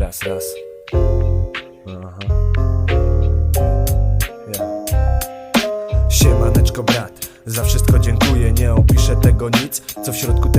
Raz, raz. Aha. Ja. Siemaneczko brat, za wszystko dziękuję Nie opiszę tego nic, co w środku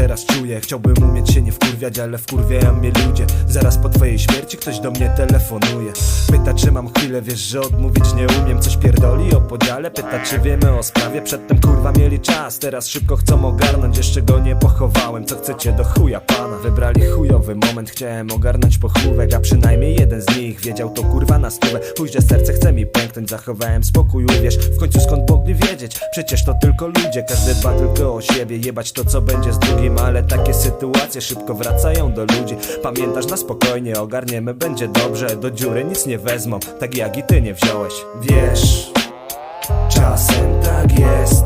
Chciałbym umieć się nie wkurwiać, ale wkurwiają mnie ludzie. Zaraz po twojej śmierci ktoś do mnie telefonuje. Pyta czy mam chwilę, wiesz, że odmówić nie umiem. Coś pierdoli o podziale, pyta czy wiemy o sprawie. Przedtem kurwa mieli czas, teraz szybko chcą ogarnąć. Jeszcze go nie pochowałem, co chcecie do chuja pana? Wybrali chujowy moment, chciałem ogarnąć pochówek A przynajmniej jeden wiedział to kurwa na stówę Pójdzie serce chce mi pęknąć, zachowałem spokój, uwierz. W końcu skąd mogli wiedzieć, przecież to tylko ludzie Każdy dba tylko o siebie, jebać to co będzie z drugim Ale takie sytuacje szybko wracają do ludzi. Pamiętasz na spokojnie, ogarniemy, będzie dobrze. Do dziury nic nie wezmą, tak jak i ty nie wziąłeś. Wiesz, czasem tak jest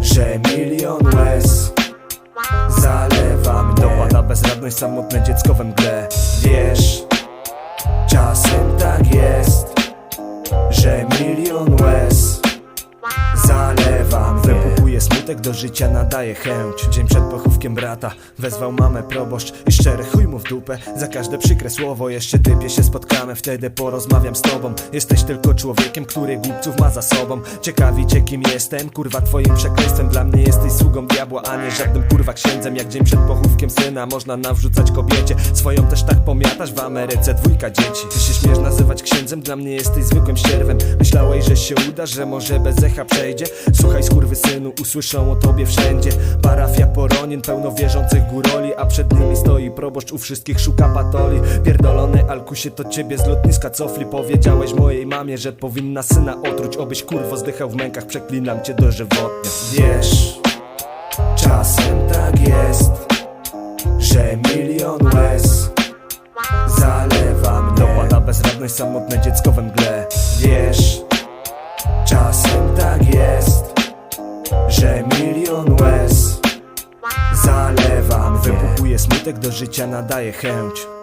Że milion łez zalewa mnie. Dopada bezradność, samotne dziecko we mgle. Wiesz, czasem tak jest Że milion łez zalewa mnie. Wypukuje smutek, do życia nadaje chęć. Dzień przed pochówkiem brata wezwał mamę proboszcz. I szczery chuj mu w dupę za każde przykre słowo Jeszcze typie się spotkamy, wtedy porozmawiam z tobą. Jesteś tylko człowiekiem, który głupców ma za sobą. Ciekawi cię kim jestem, kurwa twoim przekleństwem Dla mnie jesteś sługą diabła, a nie żadnym kurwa księdzem. Jak dzień przed pochówkiem syna można nawrzucać kobiecie. Swoją też tak pomiatasz w Ameryce dwójka dzieci. Ty się śmiesz nazywać księdzem, dla mnie jesteś zwykłym ścierwem Myślałeś, że się uda, że może bez echa przejdzie. Słuchaj synu, usłyszą o tobie wszędzie. Parafia Poronin, pełno wierzących góroli A przed nimi stoi proboszcz, u wszystkich szuka patoli. Pierdolony Alkusie, to ciebie z lotniska cofli. Powiedziałeś mojej mamie, że powinna syna otruć. Obyś kurwo zdychał w mękach, przeklinam cię dożywotnie Wiesz, czasem tak jest Że milion łez zalewa mnie Dopada bezradność, samotne dziecko we mgle. Wiesz, czasem tak jest Że milion łez zalewa mnie Wypukuje smutek, do życia nadaje chęć